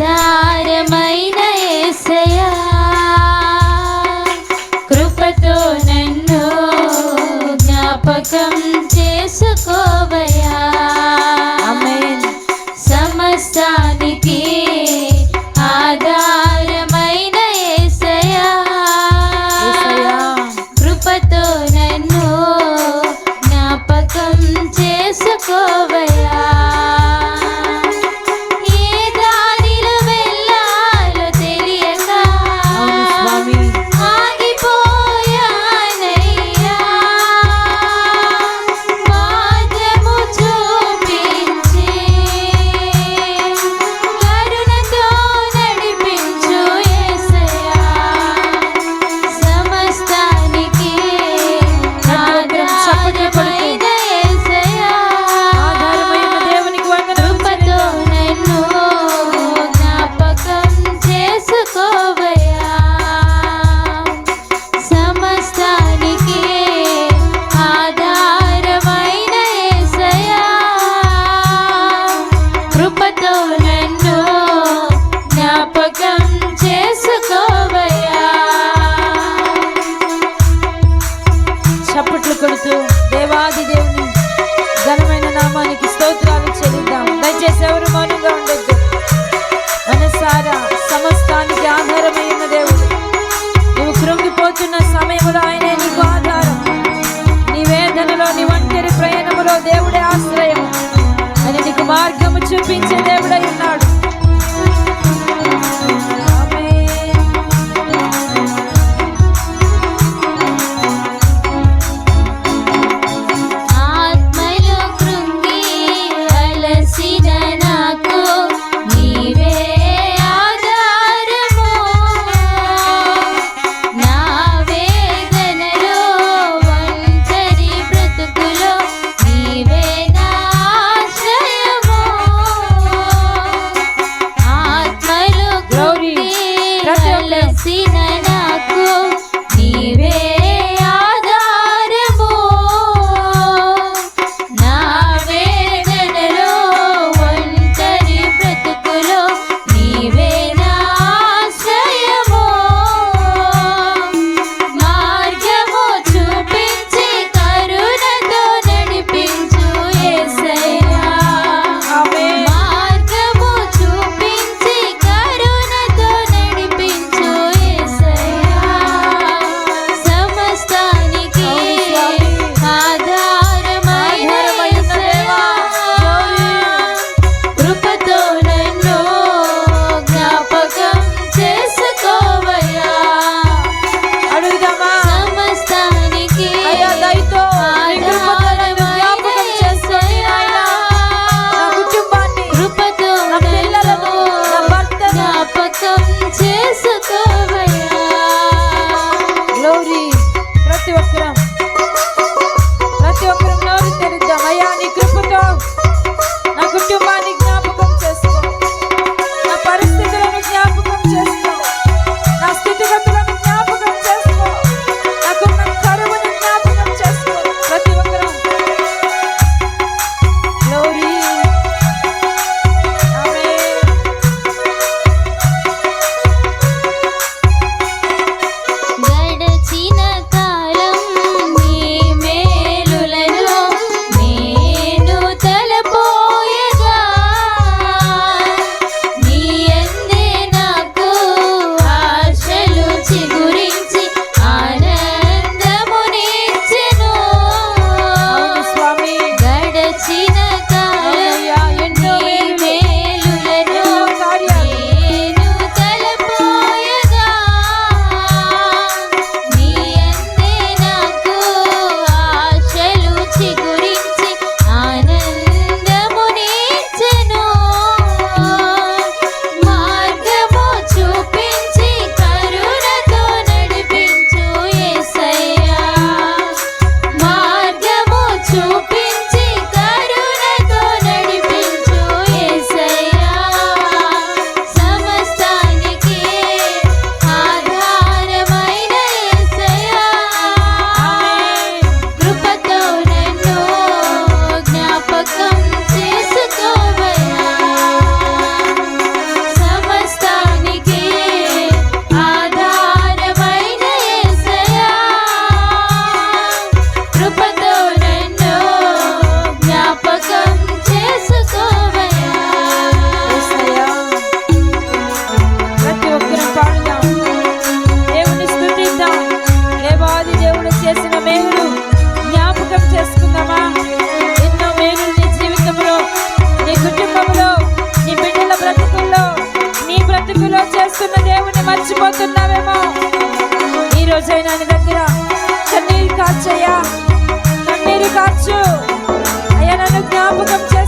ആധാരമ be to them. మర్చిపోతున్నావేమో ఈ రోజైనా దగ్గర కన్నీరు కాచయ్యా. కన్నీరు కాచు. అయ్యా నన్ను జ్ఞాపకం చేస్తా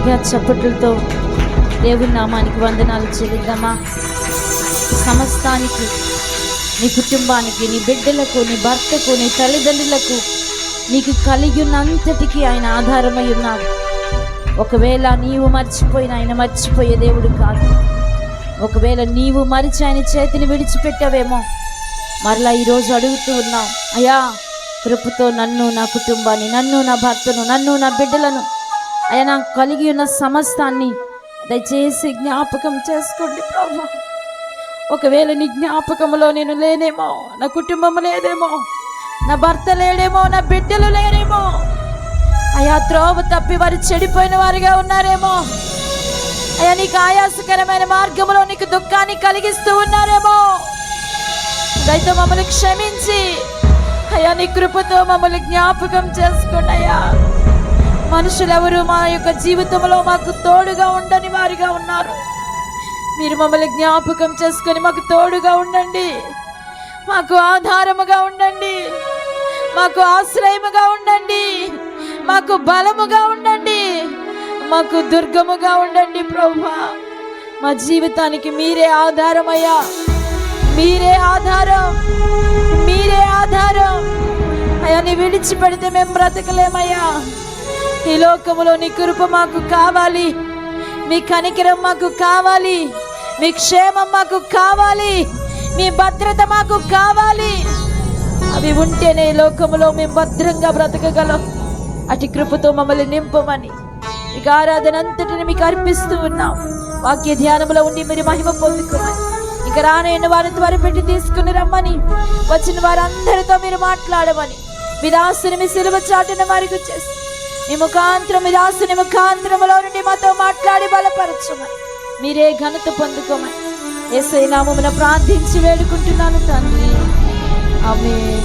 గట్టిగా చప్పట్లతో దేవుని నామానికి వందనాలు చెల్లిద్దామా? సమస్తానికి నీ కుటుంబానికి నీ బిడ్డలకు నీ భర్తకు నీ తల్లిదండ్రులకు నీకు కలిగి ఉన్నంతటికీ ఆయన ఆధారమై ఉన్నాడు. ఒకవేళ నీవు మర్చిపోయిన ఆయన మర్చిపోయే దేవుడు కాదు. ఒకవేళ నీవు మరిచి ఆయన చేతిని విడిచిపెట్టావేమో మరలా ఈరోజు అడుగుతూ ఉన్నాం అయ్యా కృపతో నన్ను నా కుటుంబాన్ని నన్ను నా భర్తను నన్ను నా బిడ్డలను అయ్యా నాకు కలిగి ఉన్న సమస్తాన్ని దయచేసి జ్ఞాపకం చేసుకోండి ప్రభా. ఒకవేళ నీ జ్ఞాపకంలో నేను లేనేమో నా కుటుంబం లేదేమో నా భర్త లేడేమో నా బిడ్డలు లేరేమో అయా త్రోవ తప్పి వారు చెడిపోయిన వారిగా ఉన్నారేమో అయ్యా నీకు ఆయాసకరమైన మార్గంలో నీకు దుఃఖాన్ని కలిగిస్తూ ఉన్నారేమో దయతో మమ్మల్ని క్షమించి అయ్యా నీ కృపతో మమ్మల్ని జ్ఞాపకం చేసుకోండి అయ్యా. మనుషులెవరు మా యొక్క జీవితంలో మాకు తోడుగా ఉండని వారిగా ఉన్నారు. మీరు మమ్మల్ని జ్ఞాపకం చేసుకొని మాకు తోడుగా ఉండండి. మాకు ఆధారముగా ఉండండి. మాకు ఆశ్రయముగా ఉండండి. మాకు బలముగా ఉండండి. మాకు దుర్గముగా ఉండండి ప్రభా. మా జీవితానికి మీరే ఆధారమయ్యా. మీరే ఆధారం. మీరే ఆధారం. అయ్యా నీ విడిచిపెడితే మేము బ్రతకలేమయ్యా. ఈ లోకములో నీ కృప మాకు కావాలి. మీ కనికరం మాకు కావాలి. మీ క్షేమం మాకు కావాలి. మీ భద్రత మాకు కావాలి. అవి ఉంటేనే ఈ లోకములో మేము భద్రంగా బ్రతకగలం. అటు కృపతో మమ్మల్ని నింపమని ఇక ఆరాధన అంతటిని మీకు అర్పిస్తూ ఉన్నాం. వాక్య ధ్యానంలో ఉండి మీరు మహిమ పొందుకోమని ఇక రానైన వారిని త్వరపెట్టి తీసుకుని రమ్మని. వచ్చిన వారందరితో మీరు మాట్లాడమని. మీ దాసుని మీ సిలువ చాటిన వారికి చేసి నీ ముఖాంతరం మీ దాసుని ముఖాంతరములో నుండి మాతో మాట్లాడి బలపరచమని. మీరే ఘనత పొందుకోమని. ఎస్ఐ నామమున ప్రార్థించి వేడుకుంటున్నాను తండ్రి. ఆమె